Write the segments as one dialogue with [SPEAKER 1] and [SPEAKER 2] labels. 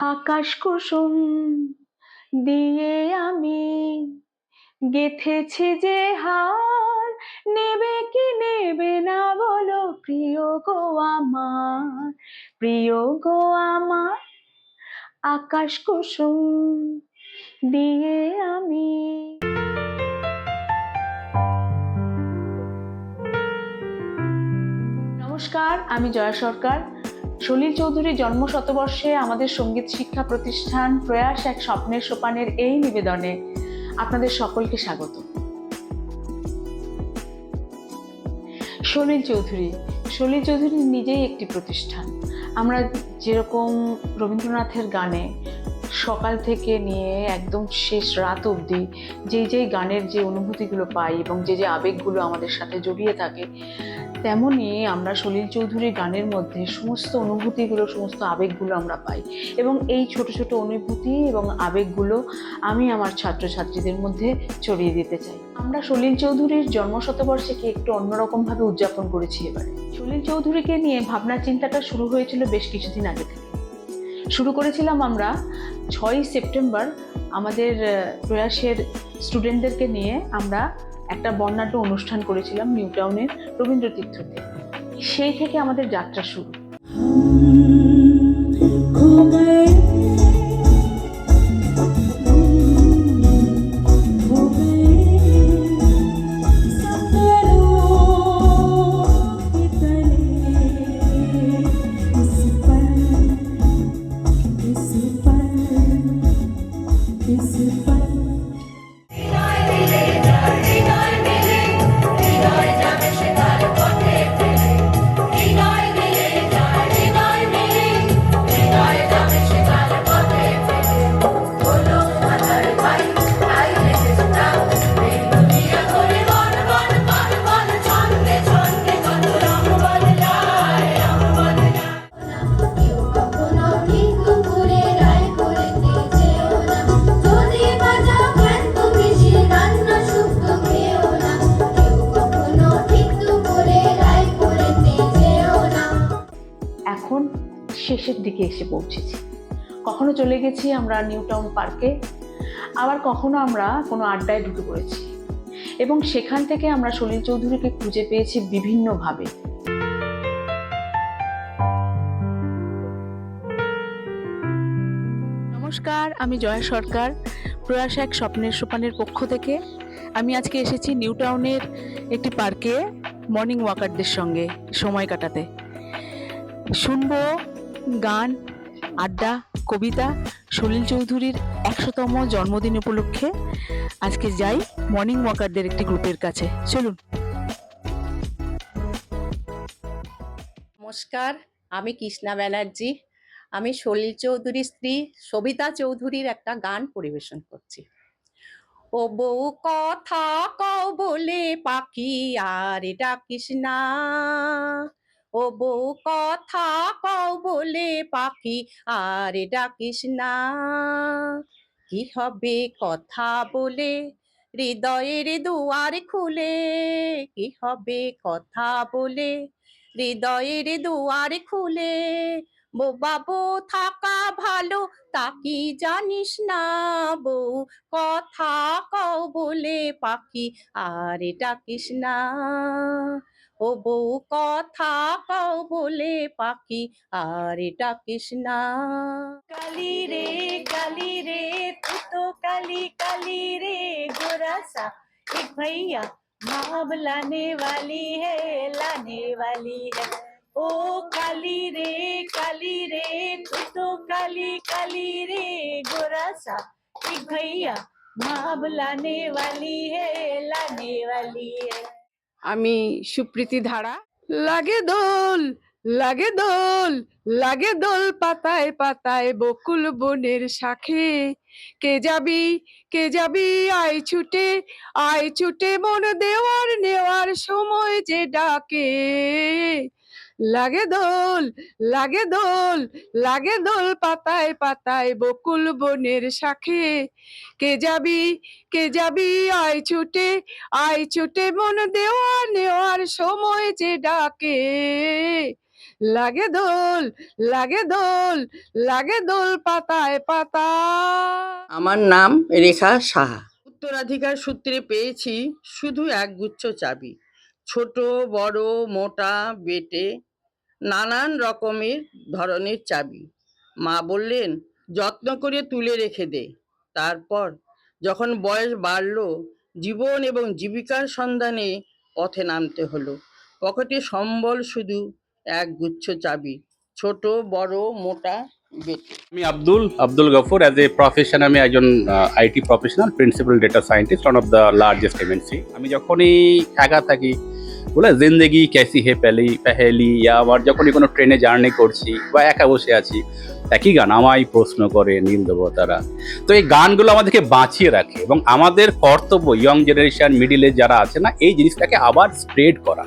[SPEAKER 1] আকাশ কুসুম দিয়ে আমি গেথেছি যে হার। নেবে কি নেবে না বলো, প্রিয় গো আমার, প্রিয় গো আমার। আকাশ কুসুম দিয়ে আমি নমস্কার, আমি জয়া সরকার। সলিল চৌধুরী জন্ম শতবর্ষে আমাদের সংগীত শিক্ষা প্রতিষ্ঠান প্রয়াস এক স্বপ্নের সোপানের এই নিবেদনে আপনাদের সকলকে স্বাগত। সলিল চৌধুরী সলিল চৌধুরী নিজেই একটি প্রতিষ্ঠান। আমরা যেরকম রবীন্দ্রনাথের গানে সকাল থেকে নিয়ে একদম শেষ রাত অবধি যেই যেই গানের যে অনুভূতিগুলো পাই এবং যে যে আবেগগুলো আমাদের সাথে জড়িয়ে থাকে তেমনই আমরা সলিল চৌধুরীর গানের মধ্যে সমস্ত অনুভূতিগুলো, সমস্ত আবেগগুলো আমরা পাই। এবং এই ছোট ছোট অনুভূতি এবং আবেগগুলো আমি আমার ছাত্রছাত্রীদের মধ্যে ছড়িয়ে দিতে চাই। আমরা সলিল চৌধুরীর জন্মশতবর্ষকে একটু অন্যরকমভাবে উদযাপন করেছি এবারে। সলিল চৌধুরীকে নিয়ে ভাবনা চিন্তাটা শুরু হয়েছিল বেশ কিছুদিন আগে থেকে। শুরু করেছিলাম আমরা ছয়ই সেপ্টেম্বর আমাদের প্রয়াসের স্টুডেন্টদেরকে নিয়ে আমরা একটা বর্ণাঢ্য অনুষ্ঠান করেছিলাম নিউ টাউনের রবীন্দ্র তীর্থতে। সেই থেকে আমাদের যাত্রা শুরু।
[SPEAKER 2] কখনো
[SPEAKER 1] চলে গেছি আমরা নিউ টাউন পার্কে, আবার কখনো আমরা কোনো আড্ডায় ঢুকে পড়েছি। এবং সেখান থেকে আমরা সলিল চৌধুরীকে খুঁজে পেয়েছি বিভিন্নভাবে। নমস্কার, আমি জয়া সরকার, প্রয়াস এক স্বপ্নের সোপানের পক্ষ থেকে। আমি আজকে এসেছি নিউ টাউনের একটি পার্কে মর্নিং ওয়াকারদের সঙ্গে সময় কাটাতে। শুনব গান আড্ডা, কবিতা সলিল চৌধুরীর একশোতম জন্মদিন উপলক্ষে আজকে যাই মর্নিং ওয়াকারদের একটি গ্রুপের কাছে। চলুন।
[SPEAKER 3] নমস্কার, আমি কৃষ্ণা ব্যানার্জি। আমি সলিল চৌধুরীর স্ত্রী সবিতা চৌধুরীর একটা গান পরিবেশন করছি। ও বউ কথা কও বলে পাখি, আর এটা কৃষ্ণা। ও বউ কথা কও বলে পাখি, আর এটা কৃষ্ণা কি হবে কথা বলে? হৃদয়ের দুয়ার খুলে। কি হবে কথা বলে? হৃদয়ের দুয়ার খুলে। বাবু, থাকা ভালো, তা কি জানিস না? বউ কথা কও বলে পাখি, আর এটা কৃষ্ণা ও বউ কথা কও বলে পাখি আর এটা কৃষ্ণা কালি রে কালি রে তু তো কালি কালি রে गोरा सा एक भैया भाव लाने वाली है लाने वाली है ओ काली रे काली रे तू तो काली काली रे गोरा सा एक भैया भाव लाने वाली है लाने वाली है
[SPEAKER 4] আমি সুপ্রীতি ধারা। লাগে দোল লাগে দোল লাগে দোল পাতায় পাতায় বকুল বনের শাখে। কে যাবি কে যাবি, আয় ছুটে আয় ছুটে মন দেওয়ার নেওয়ার সময় যে ডাকে। লাগে দোল লাগে দোল লাগে দোল পাতায় পাতায় বকুল বনের শাখে। কে যাবি কে যাবি আয় ছুটে আয় ছুটে মন দেওয়া নেওয়ার সময় যে ডাকে। লাগে দোল লাগে দোল লাগে দোল পাতায় পাতা
[SPEAKER 5] আমার নাম রেখা সাহা। উত্তরাধিকার সূত্রে পেয়েছি শুধু একগুচ্ছ চাবি। ছোট বড় মোটা বেটে নানান রকমের ধরনের চাবি। মা বললেন, যত্ন করে তুলে রেখে দে। তারপর যখন বয়স বাড়ল, জীবন এবং জীবিকার সন্ধানে পথে নামতে হলো। পকেটে সম্বল শুধু এক গুচ্ছ চাবি, ছোট, বড়, মোটা
[SPEAKER 6] আমি Abdul Abdul Gafoor as a profession আমি একজন IT professional principal data scientist one of the largest MNC আমি যখনই একা থাকি বলে, জিন্দেগি ক্যাসি হে পেলি, পেহেলি, ইয়া আমার যখনই কোনো ট্রেনে জার্নি করছি বা একা বসে আছি, একই গান আমায় প্রশ্ন করে নীল দেবতারা। তো এই গানগুলো আমাদেরকে বাঁচিয়ে রাখে এবং আমাদের কর্তব্য ইয়ং জেনারেশন মিডিলে যারা আছে না, এই জিনিসটাকে আবার স্প্রেড করা।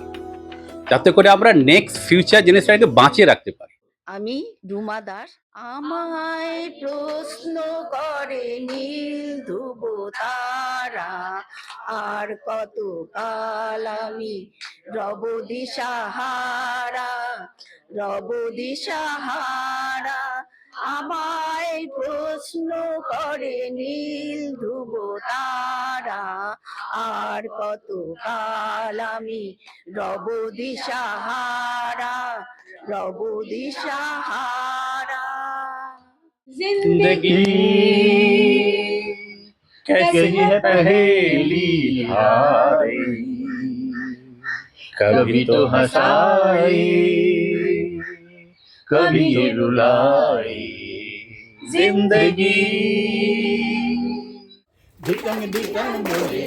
[SPEAKER 6] যাতে করে আমরা নেক্সট ফিউচার জিনিসটাকে বাঁচিয়ে রাখতে পারি।
[SPEAKER 3] আমি রুমা দাস আমায় প্রশ্ন করে নীল ধ্রুব তারা আর কত কাল আমি রব দিশাহারা রব দিশাহারা আমায় প্রশ্ন করে নীল ধ্রুব তারা আর কত কাল আমি রব দিশাহারা রব দিশাহারা
[SPEAKER 6] जिंदगी कैसी है पहेली हारी कभी तो हंसाई कभी रुलाई जिंदगी धिकंग धिकंग बोले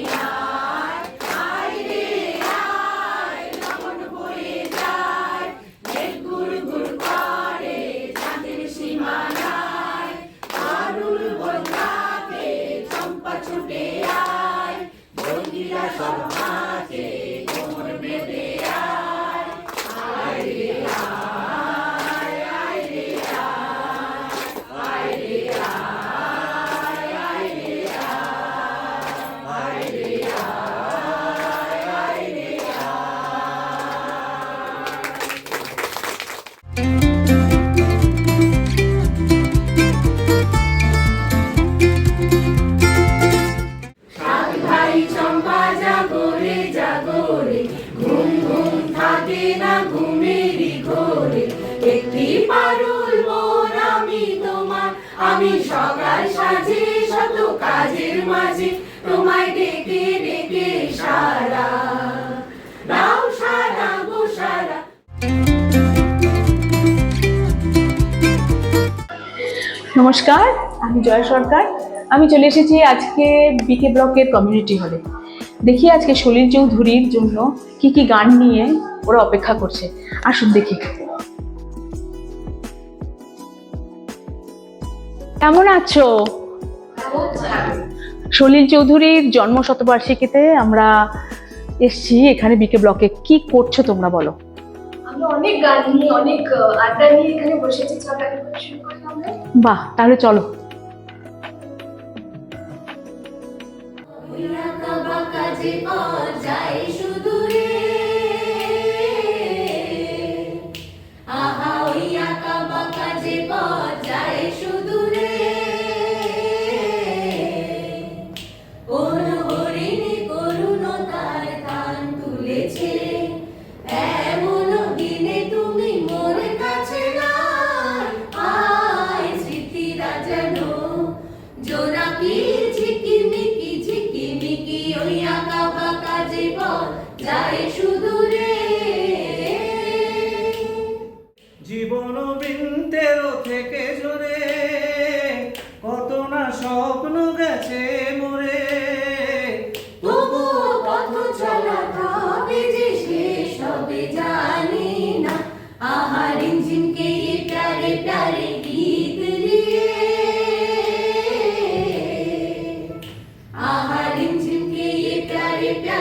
[SPEAKER 2] Thank you. আমি সকাল সাজে, শত কাজের মাঝে তোমায় ডেকে ডেকে সারা। সারা গো সারা।
[SPEAKER 1] নমস্কার, আমি জয় সরকার। আমি চলে এসেছি আজকে বিকে ব্লকের কমিউনিটি হলে দেখি আজকে সলিল চৌধুরীর জন্য কি কি গান নিয়ে ওরা অপেক্ষা করছে। আসুন দেখি। কেমন আছো? সলিল চৌধুরীর জন্ম শতবার্ষিকীতে আমরা এসছি এখানে বিকে ব্লকে কি করছ তোমরা বলো?
[SPEAKER 7] অনেক গান নিয়ে অনেক আড্ডা নিয়ে এখানে বসেছি।
[SPEAKER 1] বাহ তাহলে চলো।
[SPEAKER 2] ওই আঁকা Yeah.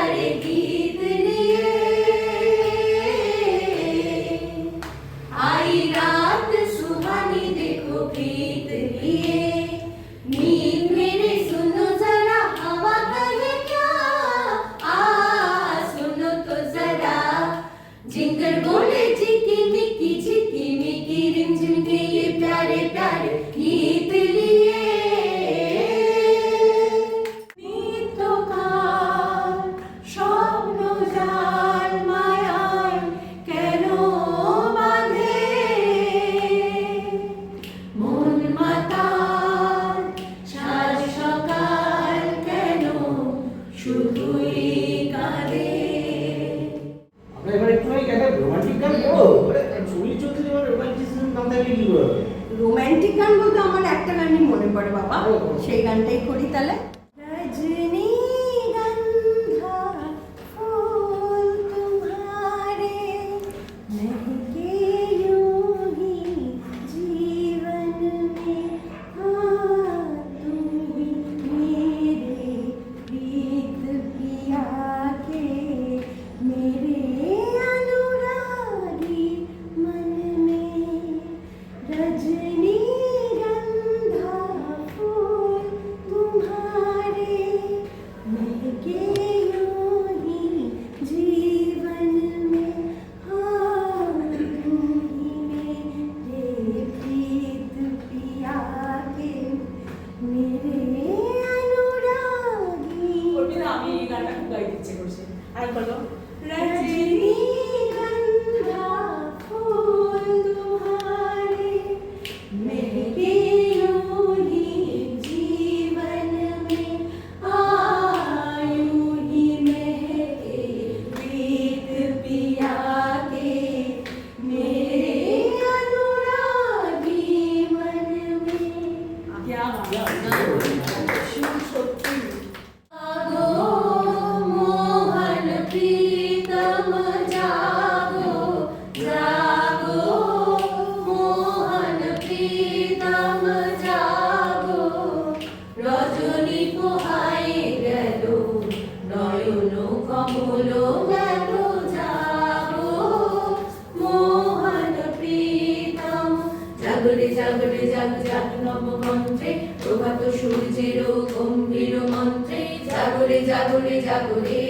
[SPEAKER 2] জাগরে আট নবমন্ত্রে প্রভাত সূর্যের গম্ভীর মন্ত্রে জাগরে জাগরে জাগরে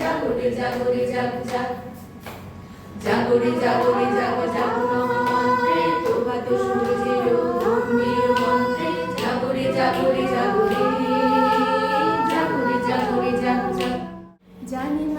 [SPEAKER 2] জাগরে জাগরে জাগ জাগ জাগরে জাগরে জাগ জাগরে জাগরে জাগ জাগ জানি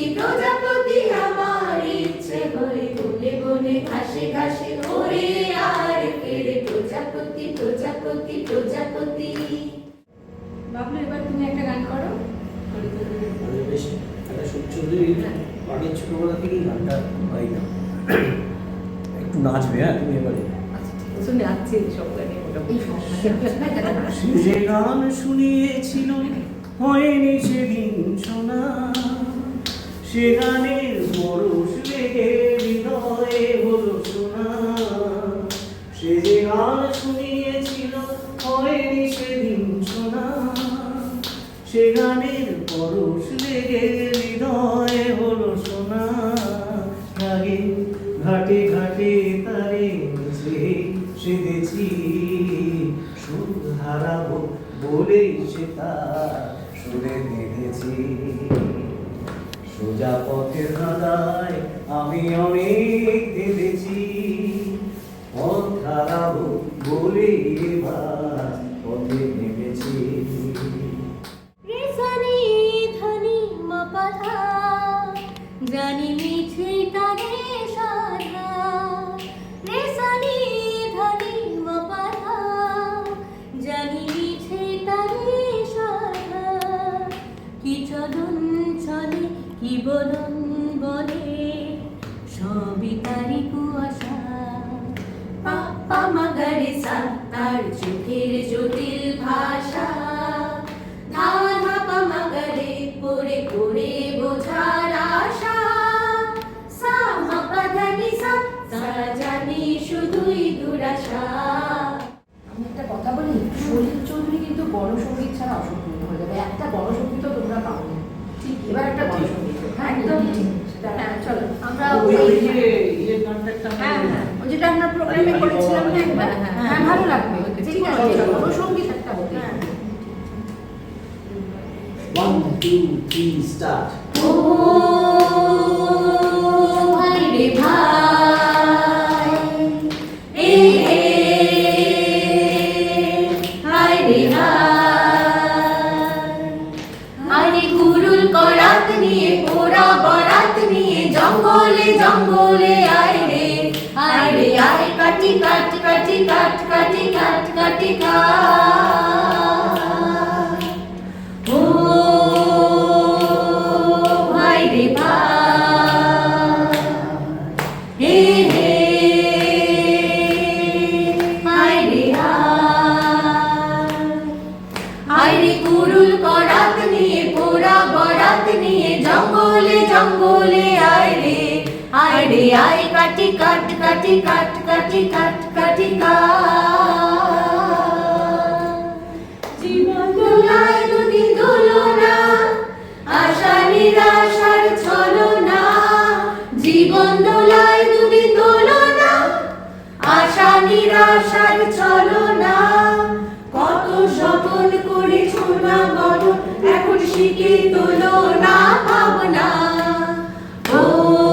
[SPEAKER 2] প্রজাপতি প্রজাপতি আমার ইচ্ছে হয়ে বনে বনে ঘাসে ঘাসে ওরে আর ফেরে। প্রজাপতি প্রজাপতি প্রজাপতি।
[SPEAKER 7] বাবলু এবার তুমি একটা গান করো।
[SPEAKER 8] বেশ একটা সুচৌধুরীর হ্যাঁ। আগের ছোটবেলা থেকেই না। একটু নাচবে হ্যাঁ তুমি এবারে। আচ্ছা, যে গান শুনিয়েছিল হয়নি সেদিন শোনা। সে গানের রেখে লেগে হৃদয়ে হলো শোনা সে যে গান শুনিয়েছিল, হয়নি সেদিন শোনা। সে গানের পরশ লেগে হৃদয়ে হলো শোনা রাগে ঘাটে ঘাটে তারে সে সেদেছি সুদ বলেই সে তা শুনে দেখেছি যা পথের কাদায় আমি অনেক ভেবেছি। পথ হারাবো বলে এবার
[SPEAKER 9] সলিল চৌধুরী কিন্তু বড় সংগীত ছাড়া অসম্পূর্ণ হয়ে যাবে। একটা বড় সংগীত তোমরা পাবে ঠিক। এবার একটা বড় সংগীত। হ্যাঁ একদম হ্যাঁ চলো আমরা
[SPEAKER 8] ওই
[SPEAKER 9] ওই
[SPEAKER 8] ওই যে ইয়ের গানটা
[SPEAKER 9] হ্যাঁ হ্যাঁ ওই যেটা আমরা প্রোগ্রামে করেছিলাম না একবার। হ্যাঁ ভালো লাগবে। ঠিক আছে বড় সংগীত একটা হবে।
[SPEAKER 8] ওয়ান টু থ্রি স্টার্ট
[SPEAKER 2] ও আয় কাটি কাট কাটি কাট কাটি কাট, কাটি জীবন দোলায় যদি দোলনা আশা নিরাশার ছলনা জীবন দোলায় যদি দোলনা আশা নিরাশার ছলনা কত স্বপন করে ছোনা গঠন এখন শিখে তোলো না ভাবনা। ও